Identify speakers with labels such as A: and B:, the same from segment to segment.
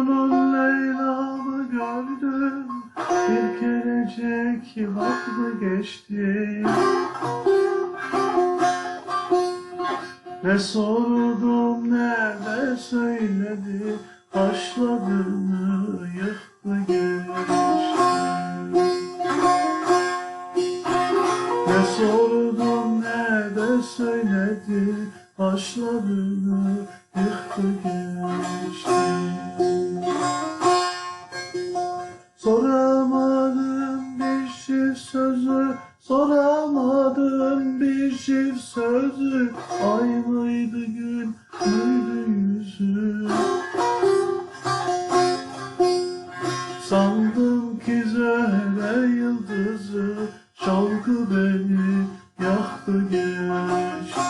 A: Mecnun'un Leyla'lı gördüm. Bir kerecik haklı geçti. Ne sordum ne de söyledi. Başladığını yıktı geçti. Ne sordum ne de söyledi. Başladığını yıktı geçti sözü Ay mıydı gün müydü yüzü? Sandım ki zöhre yıldızı Şalkı beni yaktı geçti.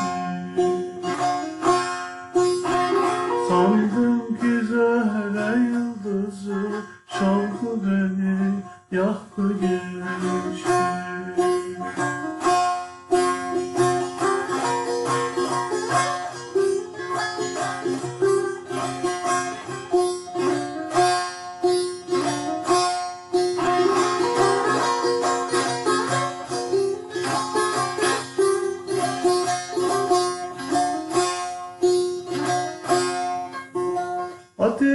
A: Sandım ki zöhre yıldızı Şalkı beni yaktı geçti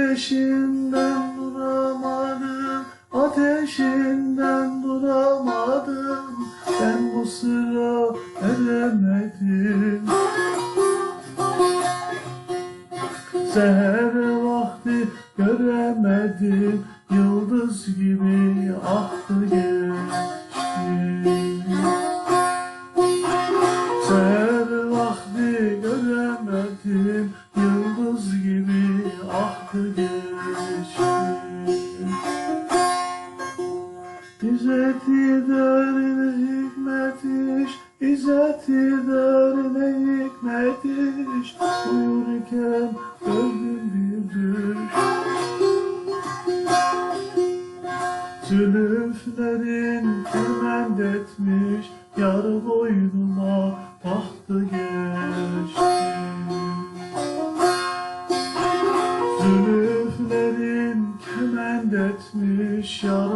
A: Ateşinden duramadım, ateşinden duramadım. Ben bu sıra eremedim. Seher vakti göremedim, yıldız gibi aktı geçti. İzzeti derine hikmet iş İzzeti derine hikmet iş Uyurken gördüm bir düş. Zülüflerin kement etmiş Yar boynuma tahtı geçti Zülüflerin kement etmiş Yar